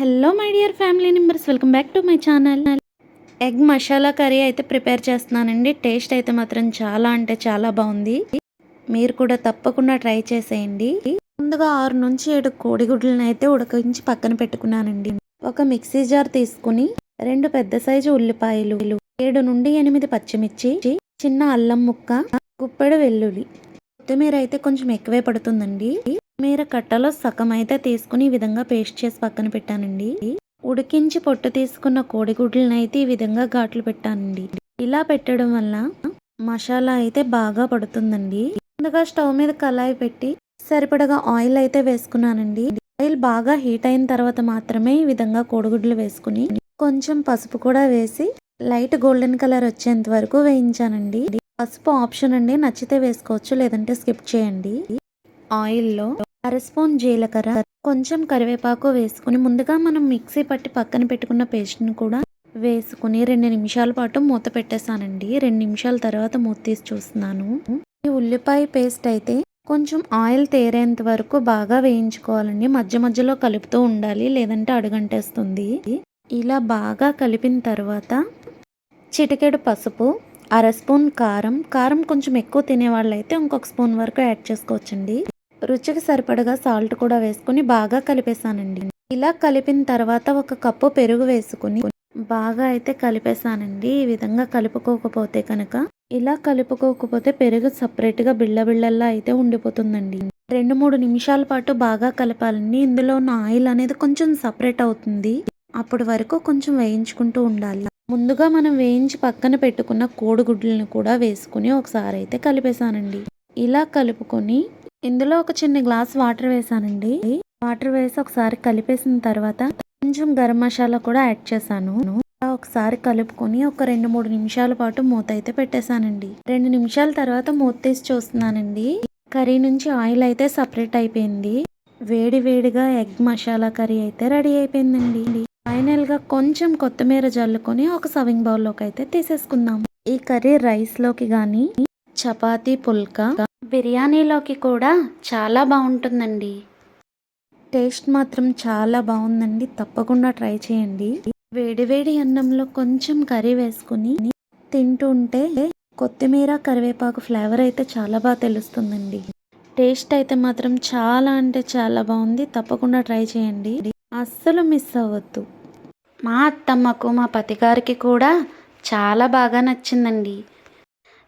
Hello my dear family members welcome back to my channel. Egg masala curry అయితే prepare చేస్తున్నానండి. Taste అయితే మాత్రం చాలా అంటే చాలా బాగుంది. మీరు కూడా తప్పకుండా ట్రై చేసేయండి. ముందుగా ఆరు నుంచి ఏడు కోడిగుడ్లను అయితే ఉడకించి పక్కన పెట్టుకున్నానండి. ఒక మిక్సీ జార్ తీసుకుని రెండు పెద్ద సైజు ఉల్లిపాయలు ఏడు నుండి ఎనిమిది పచ్చిమిర్చి చిన్న అల్లం ముక్క గుప్పెడు వెల్లుల్లి. కొత్తిమీర అయితే కొంచెం ఎక్కువే పడుతుందండి. మీరు కట్టలో సగం అయితే తీసుకుని ఈ విధంగా పేస్ట్ చేసి పక్కన పెట్టానండి. ఉడికించి పొట్టు తీసుకున్న కోడిగుడ్లను అయితే ఈ విధంగా ఘాట్లు పెట్టానండి. ఇలా పెట్టడం వల్ల మసాలా అయితే బాగా పడుతుందండి. ముందుగా స్టవ్ మీద కళాయి పెట్టి సరిపడగా ఆయిల్ అయితే వేసుకున్నానండి. ఆయిల్ బాగా హీట్ అయిన తర్వాత మాత్రమే ఈ విధంగా కోడిగుడ్లు వేసుకుని కొంచెం పసుపు కూడా వేసి లైట్ గోల్డెన్ కలర్ వచ్చేంత వరకు వేయించానండి. పసుపు ఆప్షన్ అండి నచ్చితే వేసుకోవచ్చు లేదంటే స్కిప్ చేయండి. ఆయిల్లో అరస్పూన్ జీలకర్ర కొంచెం కరివేపాకు వేసుకుని ముందుగా మనం మిక్సీ పట్టి పక్కన పెట్టుకున్న పేస్ట్ని కూడా వేసుకుని రెండు నిమిషాల పాటు మూత పెట్టేశానండి. రెండు నిమిషాల తర్వాత మూత తీసి చూస్తున్నాను. ఈ ఉల్లిపాయ పేస్ట్ అయితే కొంచెం ఆయిల్ తేరేంత వరకు బాగా వేయించుకోవాలండి. మధ్య మధ్యలో కలుపుతూ ఉండాలి లేదంటే అడుగంటేస్తుంది. ఇలా బాగా కలిపిన తర్వాత చిటికెడు పసుపు అర స్పూన్ కారం. కారం కొంచెం ఎక్కువ తినేవాళ్ళు అయితే ఇంకొక స్పూన్ వరకు యాడ్ చేసుకోవచ్చండి. రుచికి సరిపడగా సాల్ట్ కూడా వేసుకుని బాగా కలిపేశానండి. ఇలా కలిపిన తర్వాత ఒక కప్పు పెరుగు వేసుకుని బాగా అయితే కలిపేశానండి. ఈ విధంగా కలుపుకోకపోతే కనుక ఇలా కలుపుకోకపోతే పెరుగు సపరేట్గా బిళ్ళ బిళ్ళల్లా అయితే ఉండిపోతుందండి. రెండు మూడు నిమిషాల పాటు బాగా కలపాలండి. ఇందులో ఉన్న ఆయిల్ అనేది కొంచెం సపరేట్ అవుతుంది. అప్పటి వరకు కొంచెం వేయించుకుంటూ ఉండాలి. ముందుగా మనం వేయించి పక్కన పెట్టుకున్న కోడిగుడ్లను కూడా వేసుకుని ఒకసారి అయితే కలిపేశానండి. ఇలా కలుపుకొని ఇందులో ఒక చిన్న గ్లాస్ వాటర్ వేసానండి. వాటర్ వేసి ఒకసారి కలిపేసిన తర్వాత కొంచెం గరం మసాలా కూడా యాడ్ చేశాను. ఒకసారి కలుపుకొని ఒక రెండు మూడు నిమిషాల పాటు మూత అయితే పెట్టేశానండి. రెండు నిమిషాల తర్వాత మూత తీసి చూస్తున్నానండి. కర్రీ నుంచి ఆయిల్ అయితే సపరేట్ అయిపోయింది. వేడి వేడిగా ఎగ్ మసాలా కర్రీ అయితే రెడీ అయిపోయిందండి. ఫైనల్గా కొంచెం కొత్తిమీర జల్లుకొని ఒక సవింగ్ బౌల్లోకి అయితే తీసేసుకుందాం. ఈ కర్రీ రైస్లోకి గాని చపాతీ పుల్కా బిర్యానీలోకి కూడా చాలా బాగుంటుందండి. టేస్ట్ మాత్రం చాలా బాగుందండి. తప్పకుండా ట్రై చేయండి. వేడివేడి అన్నంలో కొంచెం కర్రీ వేసుకుని తింటుంటే కొత్తిమీర కరివేపాకు ఫ్లేవర్ అయితే చాలా బాగా తెలుస్తుందండి. టేస్ట్ అయితే మాత్రం చాలా అంటే చాలా బాగుంది. తప్పకుండా ట్రై చేయండి. అస్సలు మిస్ అవ్వద్దు. మా అత్తమ్మకు మా పతిగారికి కూడా చాలా బాగా నచ్చిందండి.